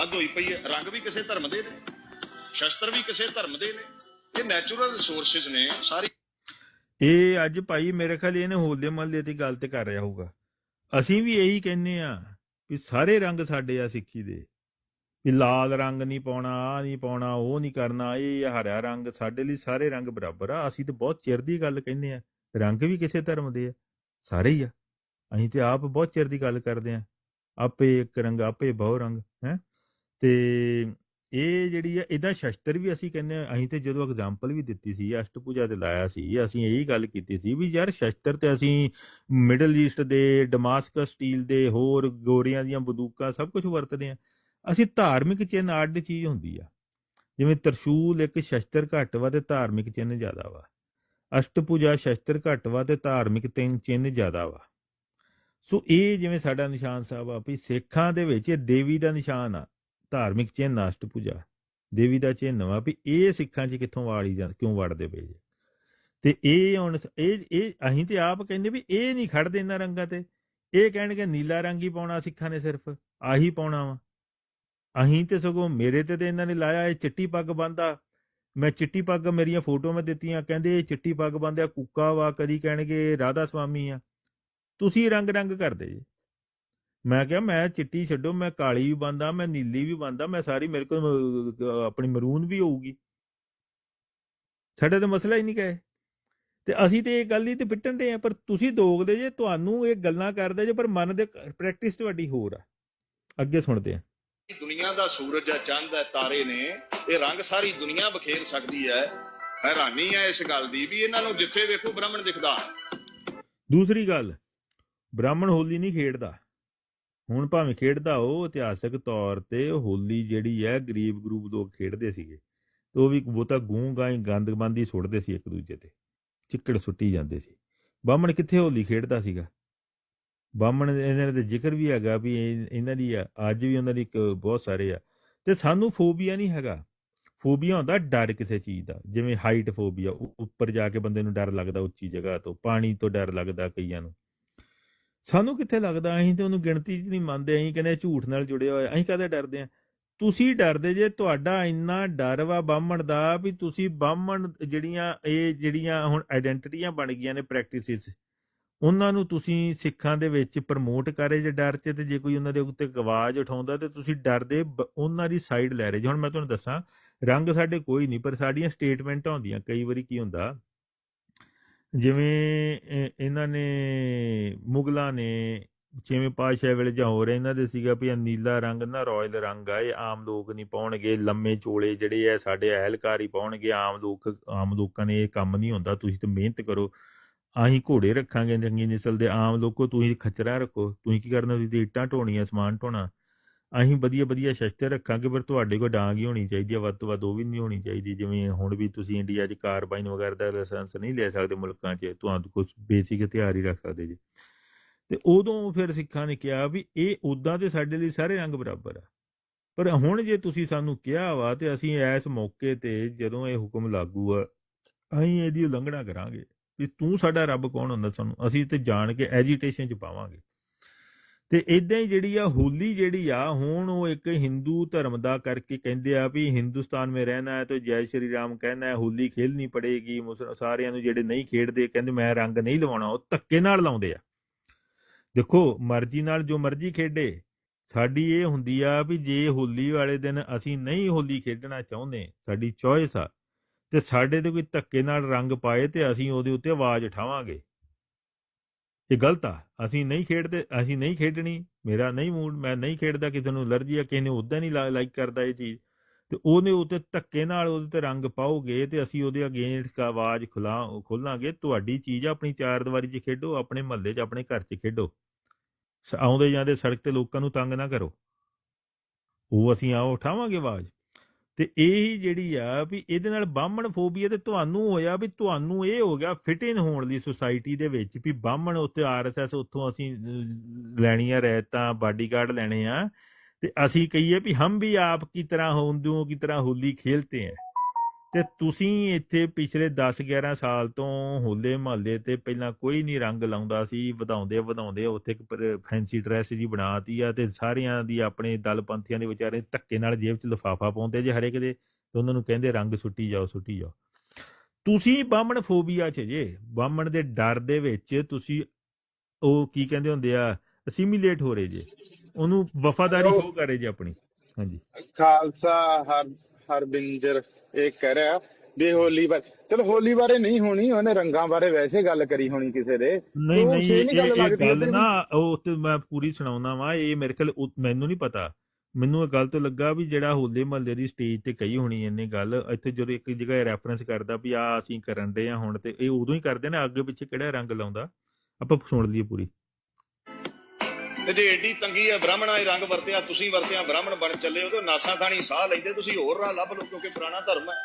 ਹੱਦ ਹੋਈ ਪਈ ਹੈ। ਰੰਗ ਵੀ ਕਿਸੇ ਧਰਮ ਦੇ ਨੇ, ਸ਼ਸਤਰ ਵੀ ਕਿਸੇ ਧਰਮ ਦੇ ਨੇ। ਇਹ ਨੈਚੁਰਲ ਰਿਸੋਰਸਸ ਨੇ, ਸਾਰੀ ਇਹ ਅੱਜ ਭਾਈ ਮੇਰੇ ਖਿਆਲ ਇਹਨੇ ਹੋਲੇ ਮਹੱਲੇ ਦੀ ਗੱਲ ਤੇ ਕਰ ਰਿਹਾ ਹੋਊਗਾ। ਅਸੀਂ ਵੀ ਇਹੀ ਕਹਿੰਨੇ ਆ ਵੀ ਸਾਰੇ ਰੰਗ ਸਾਡੇ ਆ ਸਿੱਖੀ ਦੇ। ਵੀ ਲਾਲ ਰੰਗ ਨਹੀਂ ਪਾਉਣਾ ਆ ਨਹੀਂ ਪਾਉਣਾ, ਉਹ ਨਹੀਂ ਕਰਨਾ, ਇਹ ਹਰਾ ਰੰਗ, ਸਾਡੇ ਲਈ ਸਾਰੇ ਰੰਗ ਬਰਾਬਰ ਆ। ਅਸੀਂ ਤਾਂ ਬਹੁਤ ਚਿਰ ਦੀ ਗੱਲ ਕਹਿੰਦੇ ਆ ਰੰਗ ਵੀ ਕਿਸੇ ਧਰਮ ਦੇ ਆ, ਸਾਰੇ ਹੀ ਆ। ਅਸੀਂ ਤੇ ਆਪ ਬਹੁਤ ਚਿਰ ਦੀ ਗੱਲ ਕਰਦੇ ਆ ਆਪੇ ਇੱਕ ਰੰਗ, ਆਪੇ ਬਹੁ ਰੰਗ, ਹੈ? ਤੇ ਇਹ ਜਿਹੜੀ ਆ, ਇਹਦਾ ਸ਼ਸਤਰ ਵੀ ਅਸੀਂ ਕਹਿੰਦੇ ਆ ਅਸੀਂ ਤੇ ਜਦੋਂ ਐਗਜ਼ਾਮਪਲ ਵੀ ਦਿੱਤੀ ਸੀ ਅਸ਼ਟ ਪੂਜਾ ਤੇ ਲਾਇਆ ਸੀ, ਅਸੀਂ ਇਹੀ ਗੱਲ ਕੀਤੀ ਸੀ ਵੀ ਯਾਰ ਸ਼ਸਤਰ ਤੇ ਅਸੀਂ ਮਿਡਲ ਈਸਟ ਦੇ ਡਮਾਸਕਸ ਸਟੀਲ ਦੇ, ਹੋਰ ਗੋਰੀਆਂ ਦੀਆਂ ਬੰਦੂਕਾਂ ਸਭ ਕੁਝ ਵਰਤਦੇ ਆ ਅਸੀਂ ਧਾਰਮਿਕ ਚਿੰਨ੍ਹ ਅੱਡ ਚੀਜ਼ ਹੁੰਦੀ ਆ। ਜਿਵੇਂ ਤਰਸ਼ੂਲ ਇੱਕ ਸ਼ਸਤਰ ਘੱਟ ਵਾ ਤੇ ਧਾਰਮਿਕ ਚਿੰਨ੍ਹ ਜ਼ਿਆਦਾ ਵਾ। ਅਸ਼ਟ ਅਸ਼ਟਪੂਜਾ ਸ਼ਸਤਰ ਘੱਟ ਵਾ ਤੇ ਧਾਰਮਿਕ ਤਿੰਨ ਚਿੰਨ੍ਹ ਜ਼ਿਆਦਾ ਵਾ। ਸੋ ਇਹ ਜਿਵੇਂ ਸਾਡਾ ਨਿਸ਼ਾਨ ਸਾਹਿਬ ਆ ਵੀ ਸਿੱਖਾਂ ਦੇ ਵਿੱਚ ਇਹ ਦੇਵੀ ਦਾ ਨਿਸ਼ਾਨ ਆ। ਧਾਰਮਿਕ ਚਿੰਨ੍ਹ ਆ ਅਸ਼ਟਪੂਜਾ ਦੇਵੀ ਦਾ ਚਿੰਨ੍ਹ ਵਾ ਵੀ ਇਹ ਸਿੱਖਾਂ 'ਚ ਕਿੱਥੋਂ ਵਾੜੀ ਜਾਂ ਕਿਉਂ ਵੜਦੇ ਪਏ ਜੇ? ਤੇ ਇਹ ਹੁਣ ਇਹ ਇਹ ਅਸੀਂ ਤੇ ਆਪ ਕਹਿੰਦੇ ਵੀ ਇਹ ਨਹੀਂ ਖੜਦੇ ਇਹਨਾਂ ਰੰਗਾਂ ਤੇ। ਇਹ ਕਹਿਣਗੇ ਨੀਲਾ ਰੰਗ ਹੀ ਪਾਉਣਾ ਸਿੱਖਾਂ ਨੇ ਸਿਰਫ, ਆਹੀ ਪਾਉਣਾ ਵਾ। ਅਸੀਂ ਤੇ ਸਗੋਂ ਮੇਰੇ ਤੇ ਤੇ ਇਹਨਾਂ ਨੇ ਲਾਇਆ, ਇਹ ਚਿੱਟੀ ਪੱਗ ਬੰਦਾ ਮੈਂ ਚਿੱਟੀ ਪੱਗ ਮੇਰੀਆਂ ਫੋਟੋ ਮੈਂ ਦਿੱਤੀਆਂ, ਕਹਿੰਦੇ ਇਹ ਚਿੱਟੀ ਪੱਗ ਬੰਦਿਆ ਕੁੱਕਾ ਵਾ, ਕਦੀ ਕਹਿਣਗੇ ਰਾਧਾ ਸਵਾਮੀ ਆ। ਤੁਸੀਂ ਰੰਗ ਰੰਗ ਕਰਦੇ ਜੀ। ਮੈਂ ਕਿਹਾ ਮੈਂ ਚਿੱਟੀ ਛੱਡੋ ਮੈਂ ਕਾਲੀ ਵੀ ਬੰਦਾ ਮੈਂ ਨੀਲੀ ਵੀ ਬੰਦਾ ਮੈਂ ਸਾਰੀ ਮੇਰੇ ਕੋਲ ਆਪਣੀ ਮਰੂਨ ਵੀ ਹੋਊਗੀ। ਸਾਡਾ ਤਾਂ ਮਸਲਾ ਹੀ ਨਹੀਂ ਕਹੇ। ਤੇ ਅਸੀਂ ਤੇ ਇਹ ਗੱਲ ਹੀ ਤੇ ਪਿੱਟਣ ਦੇ ਆ ਪਰ ਤੁਸੀਂ ਦੋਗਦੇ ਜੇ ਤੁਹਾਨੂੰ ਇਹ ਗੱਲਾਂ ਕਰਦੇ ਜੇ ਪਰ ਮਨ ਦੇ ਪ੍ਰੈਕਟਿਸ ਤੁਹਾਡੀ ਹੋਰ ਆ। ਅੱਗੇ ਸੁਣਦੇ ਆ। ਦੁਨੀਆ ਦਾ ਸੂਰਜ ਹੈ ਚੰਦ ਹੈ ਤਾਰੇ ਨੇ ਇਹ ਰੰਗ ਸਾਰੀ ਦੁਨੀਆ ਬਖੇਰ ਸਕਦੀ ਹੈ ਹੈਰਾਨੀ ਹੈ ਇਸ ਗੱਲ ਦੀ ਵੀ ਇਹਨਾਂ ਨੂੰ ਜਿੱਥੇ ਵੇਖੋ ਬ੍ਰਾਹਮਣ ਦਿਖਦਾ। ਦੂਸਰੀ ਗੱਲ ਬ੍ਰਾਹਮਣ ਹੋਲੀ ਨਹੀਂ ਖੇਡਦਾ। ਹੁਣ ਭਾਵੇਂ ਖੇਡਦਾ ਉਹ ਇਤਿਹਾਸਕ ਤੌਰ ਤੇ ਹੋਲੀ ਜਿਹੜੀ ਹੈ ਗਰੀਬ ਗਰੂਪ ਲੋਕ ਖੇਡਦੇ ਸੀਗੇ ਤੇ ਉਹ ਵੀ ਬਹੁਤਾ ਗੂੰ ਗਾਈ ਗੰਦ ਬੰਦੀ ਸੁੱਟਦੇ ਸੀ ਇੱਕ ਦੂਜੇ ਤੇ ਚਿੱਕੜ ਸੁੱਟੀ ਜਾਂਦੇ ਸੀ। ਬਾਹਮਣ ਕਿੱਥੇ ਹੋਲੀ ਖੇਡਦਾ ਸੀਗਾ? ਬਾਹਮਣ ਇਹਨਾਂ ਦੇ ਜ਼ਿਕਰ ਵੀ ਹੈਗਾ ਵੀ ਇਹ- ਇਹਨਾਂ ਦੀ ਆ, ਅੱਜ ਵੀ ਉਹਨਾਂ ਦੀ ਇੱਕ ਬਹੁਤ ਸਾਰੇ ਆ। ਤੇ ਸਾਨੂੰ ਫੋਬੀਆ ਨਹੀਂ ਹੈਗਾ। ਫੋਬੀਆ ਹੁੰਦਾ ਡਰ ਕਿਸੇ ਚੀਜ਼ ਦਾ ਜਿਵੇਂ ਹਾਈਟ ਫੋਬੀਆ ਉੱਪਰ ਜਾ ਕੇ ਬੰਦੇ ਨੂੰ ਡਰ ਲੱਗਦਾ ਉੱਚੀ ਜਗ੍ਹਾ ਤੋਂ ਪਾਣੀ ਤੋਂ ਡਰ ਲੱਗਦਾ ਕਈਆਂ ਨੂੰ। ਸਾਨੂੰ ਕਿੱਥੇ ਲੱਗਦਾ? ਅਸੀਂ ਤੇ ਉਹਨੂੰ ਗਿਣਤੀ 'ਚ ਨਹੀਂ ਮੰਨਦੇ, ਅਸੀਂ ਕਹਿੰਦੇ ਝੂਠ ਨਾਲ ਜੁੜਿਆ ਹੋਇਆ ਅਸੀਂ ਕਦੇ ਡਰਦੇ ਆ ਤੁਸੀਂ ਡਰਦੇ ਜੇ, ਤੁਹਾਡਾ ਇੰਨਾ ਡਰ ਵਾ ਬਾਹਮਣ ਦਾ ਵੀ ਤੁਸੀਂ ਬਾਹਮਣ ਜਿਹੜੀਆਂ, ਇਹ ਜਿਹੜੀਆਂ ਹੁਣ ਆਇਡੈਂਟੀਟੀਆਂ ਬਣ ਗਈਆਂ ਨੇ ਪ੍ਰੈਕਟਿਸਿਸ ਉਹਨਾਂ ਨੂੰ ਤੁਸੀਂ ਸਿੱਖਾਂ ਦੇ ਵਿੱਚ ਪ੍ਰਮੋਟ ਕਰੇ ਜੇ ਡਰ 'ਚ ਤੇ ਜੇ ਕੋਈ ਉਹਨਾਂ ਦੇ ਉੱਤੇ ਆਵਾਜ਼ ਉਠਾਉਂਦਾ ਤੇ ਤੁਸੀਂ ਡਰਦੇ ਉਹਨਾਂ ਦੀ ਸਾਈਡ ਲੈ ਰਹੇ ਜੇ। ਹੁਣ ਮੈਂ ਤੁਹਾਨੂੰ ਦੱਸਾਂ, ਰੰਗ ਸਾਡੇ ਕੋਈ ਨਹੀਂ, ਪਰ ਸਾਡੀਆਂ ਸਟੇਟਮੈਂਟਾਂ ਹੁੰਦੀਆਂ ਕਈ ਵਾਰੀ ਕੀ ਹੁੰਦਾ ਜਿਵੇਂ ਇਹਨਾਂ ਨੇ, ਮੁਗਲਾਂ ਨੇ ਛੇਵੇਂ ਪਾਤਸ਼ਾਹ ਵੇਲੇ ਜਾਂ ਹੋਰ ਇਹਨਾਂ ਦੇ ਸੀਗਾ ਵੀ ਇਹ ਨੀਲਾ ਰੰਗ, ਨਾ ਰੋਇਲ ਰੰਗ ਆ, ਇਹ ਆਮ ਲੋਕ ਨਹੀਂ ਪਾਉਣਗੇ, ਲੰਮੇ ਚੋਲੇ ਜਿਹੜੇ ਆ ਸਾਡੇ ਅਹਿਲਕਾਰ ਹੀ ਪਾਉਣਗੇ, ਆਮ ਲੋਕ, ਆਮ ਲੋਕਾਂ ਨੇ ਇਹ ਕੰਮ ਨਹੀਂ ਹੁੰਦਾ, ਤੁਸੀਂ ਤਾਂ ਮਿਹਨਤ ਕਰੋ ਅਸੀਂ ਘੋੜੇ ਰੱਖਾਂਗੇ ਚੰਗੀ ਨਸਲ ਦੇ ਆਮ ਲੋਕੋ ਤੁਸੀਂ ਖਚਰਾ ਰੱਖੋ, ਤੁਸੀਂ ਕੀ ਕਰਨਾ, ਤੁਸੀਂ ਇੱਟਾਂ ਢੋਣੀਆਂ, ਸਮਾਨ ਢੋਣਾ। ਅਸੀਂ ਵਧੀਆ ਵਧੀਆ ਸ਼ਸਤਰ ਰੱਖਾਂਗੇ, ਪਰ ਤੁਹਾਡੇ ਕੋਲ ਡਾਂਗ ਹੀ ਹੋਣੀ ਚਾਹੀਦੀ ਹੈ ਵੱਧ ਤੋਂ ਵੱਧ ਉਹ ਵੀ ਨਹੀਂ ਹੋਣੀ ਚਾਹੀਦੀ, ਜਿਵੇਂ ਹੁਣ ਵੀ ਤੁਸੀਂ ਇੰਡੀਆ 'ਚ ਕਾਰਬਾਈਨ ਵਗੈਰਾ ਦਾ ਲਾਇਸੈਂਸ ਨਹੀਂ ਲੈ ਸਕਦੇ ਮੁਲਕਾਂ 'ਚ, ਤੁਹਾਨੂੰ ਕੁਝ ਬੇਸਿਕ ਹਥਿਆਰ ਹੀ ਰੱਖ ਸਕਦੇ ਜੀ। ਤੇ ਉਦੋਂ ਫਿਰ ਸਿੱਖਾਂ ਨੇ ਕਿਹਾ ਵੀ ਇਹ ਉਦਾਂ ਤੇ ਸਾਡੇ ਲਈ ਸਾਰੇ ਰੰਗ ਬਰਾਬਰ ਆ। ਪਰ ਹੁਣ ਜੇ ਤੁਸੀਂ ਸਾਨੂੰ ਕਿਹਾ ਵਾ ਤੇ ਅਸੀਂ ਇਸ ਮੌਕੇ ਤੇ ਜਦੋਂ ਇਹ ਹੁਕਮ ਲਾਗੂ ਆ, ਅਸੀਂ ਇਹਦੀ ਉਲੰਘਣਾ ਕਰਾਂਗੇ ਵੀ ਤੂੰ ਸਾਡਾ ਰੱਬ ਕੌਣ ਹੁੰਦਾ ਸਾਨੂੰ? ਅਸੀਂ ਤੇ ਜਾਣ ਕੇ ਐਜੀਟੇਸ਼ਨ 'ਚ ਪਾਵਾਂਗੇ। ਤੇ ਇਦਾਂ ਹੀ ਜਿਹੜੀ ਆ ਹੋਲੀ ਜਿਹੜੀ ਆ, ਹੁਣ ਉਹ ਇੱਕ ਹਿੰਦੂ ਧਰਮ ਦਾ ਕਰਕੇ ਕਹਿੰਦੇ ਆ ਵੀ ਹਿੰਦੁਸਤਾਨ ਮੇ ਰਹਿਣਾ ਹੈ ਤਾਂ ਜੈ ਸ਼੍ਰੀ ਰਾਮ ਕਹਿਣਾ ਹੈ, ਹੋਲੀ ਖੇਲਣੀ ਪੜੇਗੀ ਮੁਸਲ- ਸਾਰਿਆਂ ਨੂੰ ਜਿਹੜੇ ਨਹੀਂ ਖੇਡਦੇ ਕਹਿੰਦੇ ਮੈਂ ਰੰਗ ਨਹੀਂ ਲਵਾਉਣਾ, ਉਹ ਧੱਕੇ ਨਾਲ ਲਾਉਂਦੇ ਆ। ਦੇਖੋ, ਮਰਜ਼ੀ ਨਾਲ ਜੋ ਮਰਜ਼ੀ ਖੇਡੇ, ਸਾਡੀ ਇਹ ਹੁੰਦੀ ਆ ਵੀ ਜੇ ਹੋਲੀ ਵਾਲੇ ਦਿਨ ਅਸੀਂ ਨਹੀਂ ਹੋਲੀ ਖੇਡਣਾ ਚਾਹੁੰਦੇ, ਸਾਡੀ ਚੋਇਸ ਆ, ਤੇ ਸਾਡੇ ਤੇ ਕੋਈ ਧੱਕੇ ਨਾਲ ਰੰਗ ਪਾਏ ਤੇ ਅਸੀਂ ਉਹਦੇ ਉੱਤੇ ਆਵਾਜ਼ ਉਠਾਵਾਂਗੇ। ਇਹ ਗਲਤ ਆ। ਅਸੀਂ ਨਹੀਂ ਖੇਡਦੇ, ਅਸੀਂ ਨਹੀਂ ਖੇਡਣੀ। ਮੇਰਾ ਨਹੀਂ ਮੂਡ ਮੈਂ ਨਹੀਂ ਖੇਡਦਾ। ਕਿਸੇ ਨੂੰ ਅਲਰਜੀ ਆ, ਕਿਸੇ ਨੇ ਉਦਾਂ ਨਹੀਂ ਲਾਈਕ ਕਰਦਾ ਇਹ ਚੀਜ਼। ਤੇ ਉਹਨੇ ਉੱਤੇ ਧੱਕੇ ਨਾਲ ਉਹਦੇ ਤੇ ਰੰਗ ਪਾਓਗੇ ਤੇ ਅਸੀਂ ਉਹਦੇ ਅਗੇਂਸਟ ਆਵਾਜ਼ ਖੁਲਾ, ਖੋਲਾਂਗੇ। ਤੁਹਾਡੀ ਚੀਜ਼ ਆਪਣੀ ਚਾਰ ਦੀਵਾਰੀ 'ਚ ਖੇਡੋ, ਆਪਣੇ ਮਹੱਲੇ 'ਚ, ਆਪਣੇ ਘਰ 'ਚ ਖੇਡੋ। ਸ- ਆਉਂਦੇ ਜਾਂਦੇ ਸੜਕ ਤੇ ਲੋਕਾਂ ਨੂੰ ਤੰਗ ਨਾ ਕਰੋ। ਉਹ ਅਸੀਂ ਆਓ, ਉਠਾਵਾਂਗੇ ਆਵਾਜ਼। ਤੇ ਇਹ ਹੀ ਜਿਹੜੀ ਆ ਵੀ ਇਹਦੇ ਨਾਲ ਬਾਹਮਣ ਫੋਬੀਆ ਤੇ ਤੁਹਾਨੂੰ ਹੋਇਆ ਵੀ ਤੁਹਾਨੂੰ ਇਹ ਹੋ ਗਿਆ ਫਿਟ ਇਨ ਹੋਣ ਲਈ ਸੁਸਾਇਟੀ ਦੇ ਵਿੱਚ ਵੀ ਬਾਹਮਣ ਉੱਤੇ ਆਰਐਸਐਸ ਉੱਥੋਂ ਅਸੀਂ ਲੈਣੀ ਲੈਣੀਆਂ ਰਹਿਤਾਂ ਬਾਡੀਗਾਰਡ ਲੈਣੇ ਆ ਤੇ ਅਸੀਂ ਕਹੀਏ ਵੀ ਹਮ ਵੀ ਆਪ ਕੀ ਤਰ੍ਹਾਂ ਹੋਂਦੂਆਂ ਕੀ ਤਰ੍ਹਾਂ ਹੋਲੀ ਖੇਲਤੇ ਹੈ। ਤੇ ਤੁਸੀਂ ਇੱਥੇ ਪਿਛਲੇ 10 11 ਸਾਲ ਤੋਂ ਹੋਲੇ ਮਹੱਲੇ ਤੇ ਪਹਿਲਾਂ ਕੋਈ ਨਹੀਂ ਰੰਗ ਲਾਉਂਦਾ ਸੀ ਵਧਾਉਂਦੇ ਵਧਾਉਂਦੇ ਉੱਥੇ ਇੱਕ ਫੈਂਸੀ ਡਰੈਸ ਜੀ ਬਣਾਤੀ ਆ ਤੇ ਸਾਰਿਆਂ ਦੀ ਆਪਣੇ ਦਲ ਪੰਥੀਆਂ ਦੇ ਵਿਚਾਰੇ ਧੱਕੇ ਨਾਲ ਜੇਬ 'ਚ ਲਿਫਾਫਾ ਪਾਉਂਦੇ ਜੇ ਹਰੇਕ ਦੇ ਤੇ ਉਹਨਾਂ ਨੂੰ ਕਹਿੰਦੇ ਰੰਗ ਸੁੱਟੀ ਜਾਓ ਸੁੱਟੀ ਜਾਓ। ਤੁਸੀਂ ਬਾਹਮਣ ਫੋਬੀਆ 'ਚ ਜੇ ਬਾਹਮਣ ਦੇ ਡਰ ਦੇ ਵਿੱਚ ਤੁਸੀਂ ਉਹ ਕੀ ਕਹਿੰਦੇ ਹੁੰਦੇ ਆ ਅਸਿਮੀਲੇਟ ਹੋ ਰਹੇ ਜੇ ਉਹਨੂੰ ਵਫਾਦਾਰੀ ਸ਼ੋ ਕਰੇ ਜੇ ਆਪਣੀ। ਹਾਂਜੀ। ਖਾਲਸਾ ਹਰ ਹਰਬਿੰਜਰ ਇਹ ਕਹਿ ਰਿਹਾ ਵੀ ਹੋਲੀ ਬਾਰੇ ਚਲੋ ਹੋਲੀ ਬਾਰੇ ਨਹੀਂ ਹੋਣੀ ਉਹਨੇ ਰੰਗਾਂ ਬਾਰੇ ਵੈਸੇ ਗੱਲ ਕਰੀ ਹੋਣੀ ਕਿਸੇ ਦੇ। ਨਹੀਂ ਨਹੀਂ ਇਹ ਗੱਲ। ਨਾ ਉਹ ਤੇ ਮੈਂ ਪੂਰੀ ਸੁਣਾਉਣਾ ਵਾ ਇਹ ਮੇਰੇ ਉਹ- ਮੈਨੂੰ ਨਹੀਂ ਪਤਾ। ਮੈਨੂੰ ਇਹ ਗੱਲ ਤੋਂ ਲੱਗਾ ਵੀ ਜਿਹੜਾ ਹੋਲੇ ਮਹੱਲੇ ਦੀ ਸਟੇਜ ਤੇ ਕਹੀ ਹੋਣੀ ਇਹਨੇ ਗੱਲ ਇੱਥੇ ਜਦੋਂ ਇੱਕ ਜਗ੍ਹਾ ਰੈਫਰੈਂਸ ਕਰਦਾ ਵੀ ਆ ਅਸੀਂ ਕਰਨ ਦੇ ਆ ਹੁਣ ਤੇ ਇਹ ਉਦੋਂ ਹੀ ਕਰਦੇ ਨੇ ਅੱਗੇ ਪਿੱਛੇ ਕਿਹੜਾ ਰੰਗ ਲਾਉਂਦਾ? ਆਪਾਂ ਸੁਣ ਲਈਏ ਪੂਰੀ। ਤੇ ਏਡੀ ਤੰਗੀ ਹੈ, ਬ੍ਰਾਹਮਣਾਂ ਇਹ ਰੰਗ ਵਰਤਿਆ, ਤੁਸੀਂ ਵਰਤਿਆ, ਬ੍ਰਾਹਮਣ ਬਣ ਚੱਲੇ ਉਹਦੇ ਨਾਸਾਂ ਥਾਣੀ ਸਾਹ ਲੈਂਦੇ, ਤੁਸੀਂ ਹੋਰ ਰਾਹ ਲੱਭ ਲਓ, ਕਿਉਂਕਿ ਪੁਰਾਣਾ ਧਰਮ ਹੈ।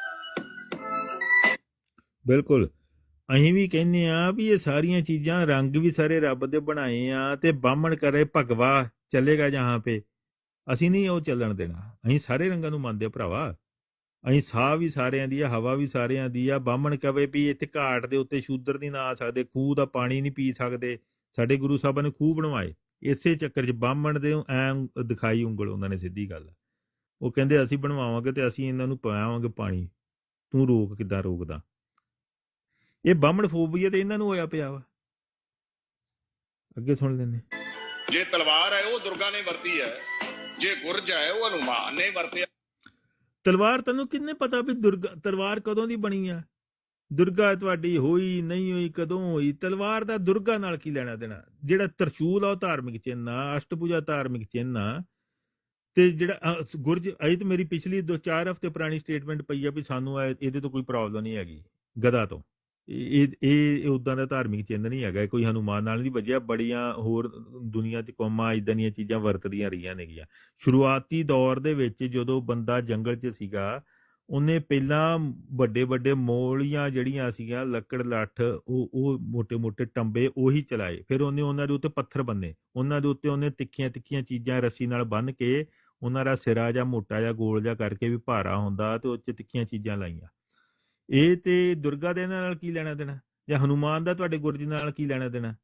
ਬਿਲਕੁਲ। ਅਸੀਂ ਵੀ ਕਹਿੰਦੇ ਆ ਵੀ ਇਹ ਸਾਰੀਆਂ ਚੀਜ਼ਾਂ ਰੰਗ ਵੀ ਸਾਰੇ ਰੱਬ ਦੇ ਬਣਾਏ ਆ, ਤੇ ਬਾਹਮਣ ਕਰੇ ਭਗਵਾ, ਚੱਲੇਗਾ ਜਹਾਂ ਪੇ। ਅਸੀਂ ਨਹੀਂ ਉਹ ਚੱਲਣ ਦੇਣਾ। ਅਸੀਂ ਸਾਰੇ ਰੰਗਾਂ ਨੂੰ ਮੰਨਦੇ ਭਰਾਵਾ। ਅਸੀਂ ਸਾਹ ਵੀ ਸਾਰਿਆਂ ਦੀ ਆ, ਹਵਾ ਵੀ ਸਾਰਿਆਂ ਦੀ ਆ। ਬਾਹਮਣ ਕਵੇ ਵੀ ਇੱਥੇ ਘਾਟ ਦੇ ਉੱਤੇ ਸ਼ੂਦਰ ਨਹੀਂ ਨਾ ਆ ਸਕਦੇ, ਖੂਹ ਦਾ ਪਾਣੀ ਨਹੀਂ ਪੀ ਸਕਦੇ। ਸਾਡੇ ਗੁਰੂ ਸਾਹਿਬਾਂ ਨੇ ਖੂਹ ਬਣਵਾਏ। ਇਸੇ ਚੱਕਰ 'ਚ ਬਾਹਮਣ ਦੇ ਐ ਦਿਖਾਈ ਉਂਗਲ ਉਹਨਾਂ ਨੇ ਸਿੱਧੀ ਗੱਲ। ਉਹ ਕਹਿੰਦੇ ਅਸੀਂ ਬਣਵਾਵਾਂਗੇ ਤੇ ਅਸੀਂ ਇਹਨਾਂ ਨੂੰ ਪਾਵਾਂਗੇ ਪਾਣੀ। ਤੂੰ ਰੋਕ ਕਿੱਦਾਂ ਰੋਕਦਾ? ਇਹ ਬਾਹਮਣ ਫੋਬੀਆ ਤੇ ਇਹਨਾਂ ਨੂੰ ਹੋਇਆ ਪਿਆ ਵਾ। ਅੱਗੇ ਸੁਣ ਲੈਂਦੇ ਜੇ ਤਲਵਾਰ ਹੈ ਉਹ ਦੁਰਗਾ ਨੇ ਵਰਤੀ ਹੈ। ਜੇ ਗੁਰਜ ਹੈ ਉਹ ਹਨੂਮਾਨ ਨੇ ਵਰਤਿਆ। ਤਲਵਾਰ ਤੈਨੂੰ ਕਿੰਨੇ ਪਤਾ ਵੀ ਦੁਰਗਾ ਤਲਵਾਰ ਕਦੋਂ ਦੀ ਬਣੀ ਆ? ਦੁਰਗਾ ਤੁਹਾਡੀ ਹੋਈ, ਨਹੀਂ ਹੋਈ, ਕਦੋਂ ਹੋਈ? ਤਲਵਾਰ ਦਾ ਦੁਰਗਾ ਨਾਲ ਕੀ ਲੈਣਾ ਦੇਣਾ? ਜਿਹੜਾ ਤਰਸ਼ੂਲ ਆ ਉਹ ਧਾਰਮਿਕ ਚਿੰਨ੍ਹ ਆ ਅਸ਼ਟਪੂਜਾ ਧਾਰਮਿਕ ਚਿੰਨ੍ਹ ਆ। ਤੇ ਜਿਹੜਾ ਗੁਰਜ, ਅਜੇ ਮੇਰੀ ਪਿਛਲੀ 2-4 ਹਫ਼ਤੇ ਪੁਰਾਣੀ ਸਟੇਟਮੈਂਟ ਪਈ ਆ ਵੀ ਸਾਨੂੰ ਇਹ- ਇਹਦੇ ਤੋਂ ਕੋਈ ਪ੍ਰੋਬਲਮ ਨਹੀਂ ਹੈਗੀ ਗਦਾ ਤੋਂ। ਇਹ ਇਹ ਉਦਾਂ ਦਾ ਧਾਰਮਿਕ ਚਿੰਨ੍ਹ ਨਹੀਂ ਹੈਗਾ ਕੋਈ ਹਨੂਮਾਨ ਨਾਲ ਨਹੀਂ ਵੱਜਿਆ, ਬੜੀਆਂ ਹੋਰ ਦੁਨੀਆ 'ਚ ਕੌਮਾਂ ਇਦਾਂ ਦੀਆਂ ਚੀਜ਼ਾਂ ਵਰਤਦੀਆਂ ਰਹੀਆਂ ਨੇਗੀਆਂ। ਸ਼ੁਰੂਆਤੀ ਦੌਰ ਦੇ ਵਿੱਚ ਜਦੋਂ ਬੰਦਾ ਜੰਗਲ 'ਚ ਸੀਗਾ ਉਹਨੇ ਪਹਿਲਾਂ ਵੱਡੇ ਵੱਡੇ ਮੋਲੀਆਂ ਜਿਹੜੀਆਂ ਸੀਗੀਆਂ ਲੱਕੜ ਲੱਠ, ਉਹ ਉਹ ਮੋٹے-ਮੋٹے ਟੰਬੇ ਉਹੀ ਚਲਾਏ। ਫਿਰ ਉਹਨੇ ਉਹਨਾਂ ਦੇ ਉੱਤੇ ਪੱਥਰ ਬੰਨੇ। ਉਹਨਾਂ ਦੇ ਉੱਤੇ ਉਹਨੇ ਤਿੱਖੀਆਂ-ਤਿੱਖੀਆਂ ਚੀਜ਼ਾਂ ਰੱਸੀ ਨਾਲ ਬੰਨ ਕੇ ਉਹਨਾਂ ਦਾ ਸਿਰਾ ਜਾਂ ਮੋਟਾ ਜਾਂ ਗੋਲ ਜਾਂ ਕਰਕੇ ਵੀ ਭਾਰਾ ਹੁੰਦਾ ਤੇ ਉਹ ਚ ਤਿੱਖੀਆਂ ਚੀਜ਼ਾਂ ਲਾਈਆਂ। ਇਹ ਤੇ ਦੁਰਗਾ ਦੇ ਨਾਲ ਕੀ ਲੈਣਾ ਦੇਣਾ? ਜਾਂ ਹਨੂਮਾਨ ਦਾ ਤੁਹਾਡੇ ਗੁਰਜੀ ਨਾਲ ਕੀ ਲੈਣਾ ਦੇਣਾ?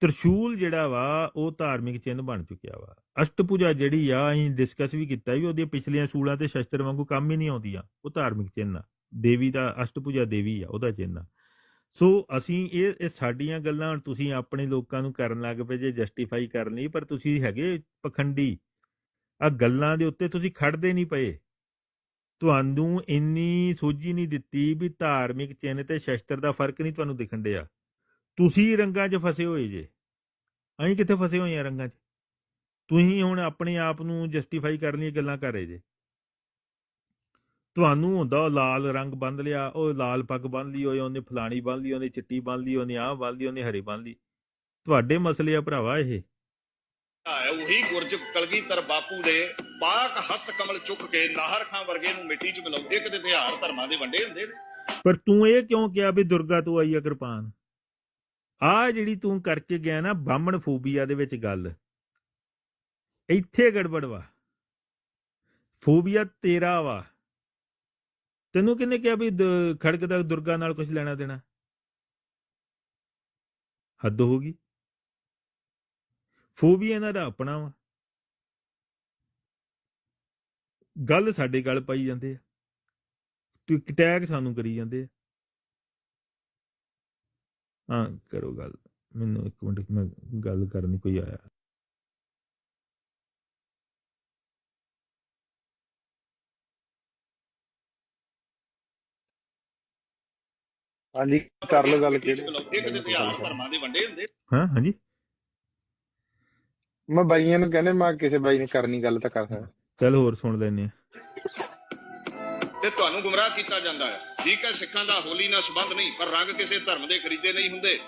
ਤ੍ਰਿਸ਼ੂਲ ਜਿਹੜਾ ਵਾ, ਉਹ ਧਾਰਮਿਕ ਚਿੰਨ੍ਹ ਬਣ ਚੁੱਕਿਆ ਵਾ। ਅਸ਼ਟਪੂਜਾ ਜਿਹੜੀ ਆ, ਅਸੀਂ ਡਿਸਕਸ ਵੀ ਕੀਤਾ ਵੀ ਉਹਦੀਆਂ ਪਿਛਲੀਆਂ ਸੂਲਾਂ ਤੇ ਸ਼ਸਤਰ ਵਾਂਗੂ ਕੰਮ ਹੀ ਨਹੀਂ ਆਉਂਦੀਆਂ। ਉਹ ਧਾਰਮਿਕ ਚਿੰਨ੍ਹ ਆ। ਦੇਵੀ ਦਾ ਅਸ਼ਟਪੂਜਾ ਦੇਵੀ ਆ, ਉਹਦਾ ਚਿੰਨ੍ਹ ਆ। ਸੋ ਅਸੀਂ ਇਹ ਇਹ ਸਾਡੀਆਂ ਗੱਲਾਂ ਹੁਣ ਤੁਸੀਂ ਆਪਣੇ ਲੋਕਾਂ ਨੂੰ ਕਰਨ ਲੱਗ ਪਏ ਜੇ ਜਸਟੀਫਾਈ ਕਰਨ ਲਈ, ਪਰ ਤੁਸੀਂ ਹੈਗੇ ਪਖੰਡੀ। ਆ ਗੱਲਾਂ ਦੇ ਉੱਤੇ ਤੁਸੀਂ ਖੜਦੇ ਨਹੀਂ ਪਏ। ਤੁਹਾਨੂੰ ਇੰਨੀ ਸੋਝੀ ਨਹੀਂ ਦਿੱਤੀ ਵੀ ਧਾਰਮਿਕ ਚਿੰਨ੍ਹ ਤੇ ਸ਼ਸਤਰ ਦਾ ਫ਼ਰਕ ਨਹੀਂ ਤੁਹਾਨੂੰ ਦਿਖਣ ਡਿਆ। ਤੁਸੀਂ ਰੰਗਾਂ 'ਚ ਫਸੇ ਹੋਏ ਜੇ। ਅਸੀਂ ਕਿੱਥੇ ਫਸੇ ਹੋਏ ਆ ਰੰਗਾਂ 'ਚ? ਤੁਸੀਂ ਹੁਣ ਆਪਣੇ ਆਪ ਨੂੰ ਜਸਟੀਫਾਈ ਕਰਨ ਲਈ ਗੱਲਾਂ ਕਰ ਰਹੇ ਜੇ। ਤੁਹਾਨੂੰ ਹੁੰਦਾ ਉਹ ਲਾਲ ਰੰਗ ਬੰਨ ਲਿਆ ਉਹ ਲਾਲ ਪੱਗ ਬੰਨ ਲਈ ਹੋਏ ਉਹਨੇ ਫਲਾਣੀ ਬੰਨ ਲਈ ਉਹਨੇ ਚਿੱਟੀ ਬੰਨ ਲਈ ਉਹਨੇ ਆਹ ਬੰਨ ਲਈ ਉਹਨੇ ਹਰੀ ਬੰਨ ਲਈ। ਤੁਹਾਡੇ ਮਸਲੇ ਆ ਭਰਾਵਾ ਇਹ। ਹੈ ਉਹੀ ਗੁਰਜ ਕਲਗੀਧਰ ਬਾਪੂ ਦੇ ਪਾਕ ਹਸਤ ਕਮਲ ਚੁੱਕ ਕੇ ਨਾਹਰ ਖਾਂ ਵਰਗੇ ਨੂੰ ਮਿੱਟੀ 'ਚ ਮਿਲਾਉਂਦੇ ਕਿਤੇ ਤਿਉਹਾਰ ਧਰਮਾਂ ਦੇ ਵੰਡੇ ਹੁੰਦੇ ਨੇ। ਪਰ ਤੂੰ ਇਹ ਕਿਉਂ ਕਿਹਾ ਵੀ ਦੁਰਗਾ ਤੋਂ ਆਈ ਆ ਕਿਰਪਾਨ? ਆ ਜਿਹੜੀ ਤੂੰ ਕਰਕੇ ਗਿਆ ਨਾ ਬਾਹਮਣ ਫੋਬੀਆ ਦੇ ਵਿੱਚ ਗੱਲ। ਇੱਥੇ ਗੜਬੜ ਵਾ। ਫੋਬੀਆ ਤੇਰਾ ਵਾ। ਤੈਨੂੰ ਕਿਹਨੇ ਕਿਹਾ ਵੀ ਦ- ਖੜਕ ਦਾ ਦੁਰਗਾ ਨਾਲ ਕੁਝ ਲੈਣਾ ਦੇਣਾ? ਹੱਦ ਹੋ ਗਈ। ਫੋਬੀਆ ਇਹਨਾਂ ਦਾ ਆਪਣਾ ਵਾ। ਗੱਲ ਸਾਡੇ ਗੱਲ ਪਾਈ ਜਾਂਦੇ ਆ। ਤੂੰ ਅਟੈਕ ਸਾਨੂੰ ਕਰੀ ਜਾਂਦੇ ਆ। ਹਾਂ ਕਰੋ ਗੱਲ। ਮੈਨੂੰ ਇੱਕ ਮਿੰਟ ਮੈਂ ਗੱਲ ਕਰਨੀ ਕੋਈ ਆਇਆ। ਹਾਂਜੀ ਕਰ ਲਓ ਗੱਲ ਕਿਹੜੇ ਮਿਲਾਉਂਦੇ ਕਿਤੇ ਤਿਉਹਾਰ ਧਰਮਾਂ ਦੇ ਵੰਡੇ ਹੁੰਦੇ? ਹਾਂ ਹਾਂਜੀ। ਮੈਂ ਬਾਈਆਂ ਨੂੰ ਕਹਿੰਦੇ ਮੈਂ ਕਿਸੇ ਬਾਈ ਨੇ ਕਰਨੀ ਗੱਲ ਤਾਂ ਕਰ ਸਕਦਾ। ਚੱਲ ਹੋਰ ਸੁਣ ਲੈਨੇ ਆ ਤੇ ਤੁਹਾਨੂੰ ਗੁੰਮਰਾਹ ਕੀਤਾ ਜਾਂਦਾ ਹੈ। ਠੀਕ ਹੈ, ਸਿੱਖਾਂ ਦਾ ਹੋਲੀ ਨਾਲ ਸੰਬੰਧ ਨਹੀਂ, ਪਰ ਰੰਗ ਕਿਸੇ ਧਰਮ ਦੇ ਖਰੀਦੇ ਨਹੀਂ ਹੁੰਦੇ।